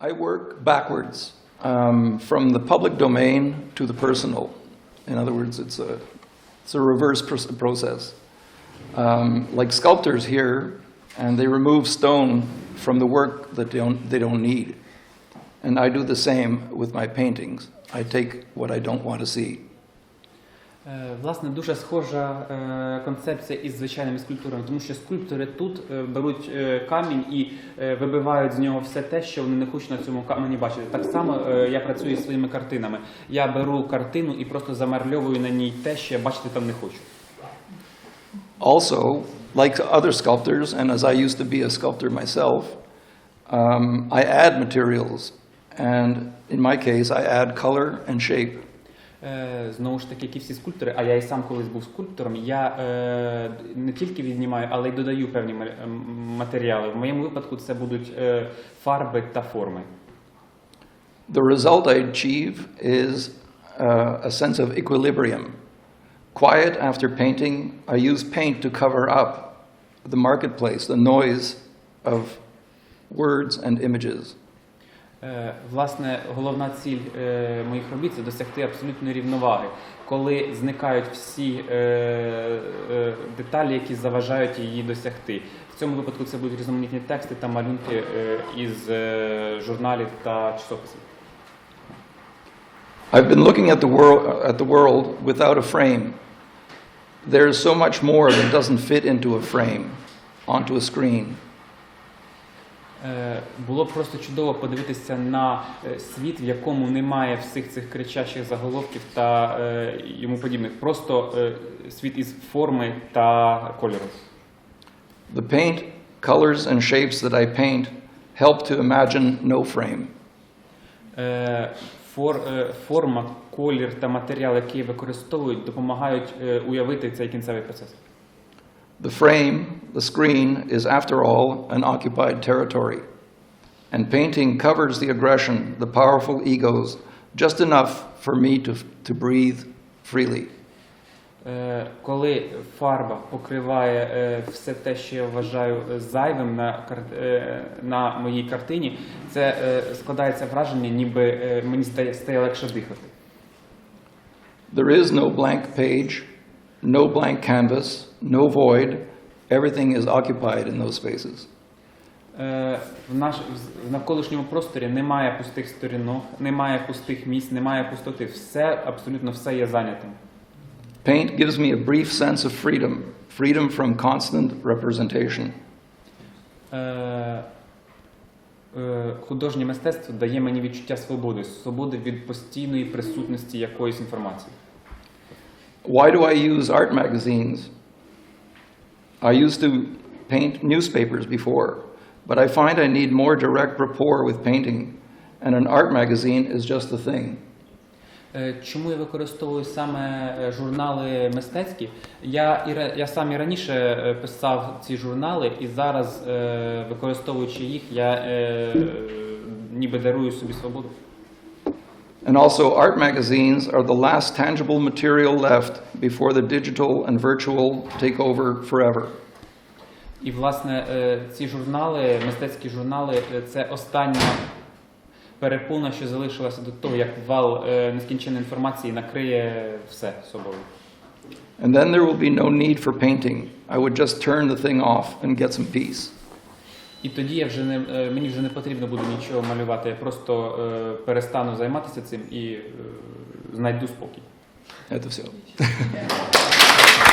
I work backwards um, from the public domain to the personal. In other words, it's a, it's a reverse pr- process. Um, like sculptors here, and they remove stone from the work that they don't, they don't need. And I do the same with my paintings. I take what I don't want to see. Е, Власне, дуже схожа е, концепція із звичайними скульптурами, тому що скульптори тут е, беруть камінь і вибивають з нього все те, що вони не хочуть на цьому камені бачити. Так само я працюю зі своїми картинами. Я беру картину і просто замальовую на ній те, що я бачити там не хочу. Also, like other sculptors, and as I used to be a sculptor myself, um, I add materials. And in my case, I add color and shape. Е, Знову ж таки, як і всі скульптори, а я і сам колись був скульптором, я е, не тільки віднімаю, але й додаю певні матеріали. В моєму випадку це будуть е, фарби та форми. The result I achieve is uh, a sense of equilibrium. Quiet after painting, I use paint to cover up the marketplace, the noise of words and images. Е, Власне, головна ціль е, моїх робіт це досягти абсолютної рівноваги, коли зникають всі е, деталі, які заважають її досягти. В цьому випадку це будуть різноманітні тексти та малюнки із журналів та часописів. I've been looking at the, world, at the world without a frame. There's so much more that doesn't fit into a frame, onto a screen. Е, Було б просто чудово подивитися на е, світ, в якому немає всіх цих кричачих заголовків та е, йому подібних. Просто світ із форми та кольору. The paint, colors, and shapes that I paint help to imagine no frame. Фор, форма, колір та матеріал, які використовують, допомагають уявити цей кінцевий процес. The frame, the screen, is after all an occupied territory. And painting covers the aggression, the powerful egos, just enough for me to, to breathe freely. Е, Коли фарба покриває е, все те, що я вважаю е, зайвим на, кар- е, на моїй картині, це е, складається враження, ніби е, мені стає, стає легше дихати. There is no blank page, no blank canvas, no void. Everything is occupied in those spaces. Е, В, наш, в навколишньому просторі немає пустих сторінок, немає пустих місць, немає пустоти. Все, абсолютно все є зайнятим. Paint gives me a brief sense of freedom, freedom from constant representation. Е, е, Художнє мистецтво дає мені відчуття свободи, свободи від постійної присутності якоїсь інформації. Why do I use art magazines? I used to paint newspapers before, but I find I need more direct rapport with painting, and an art magazine is just the thing. Е, Чому я використовую саме е, журнали мистецькі? Я, і я сам і раніше е, писав ці журнали, і зараз, використовуючи їх, я ніби дарую собі свободу. And also, art magazines are the last tangible material left before the digital and virtual take over forever. І, власне, е, ці журнали, мистецькі журнали, е, це остання перепона, що залишилася до того, як вал е, нескінченної інформації накриє все собою. And then there will be no need for painting. I would just turn the thing off and get some peace. І тоді я вже не е, мені вже не потрібно буде нічого малювати. Я просто е, перестану займатися цим і е, знайду спокій. Це все.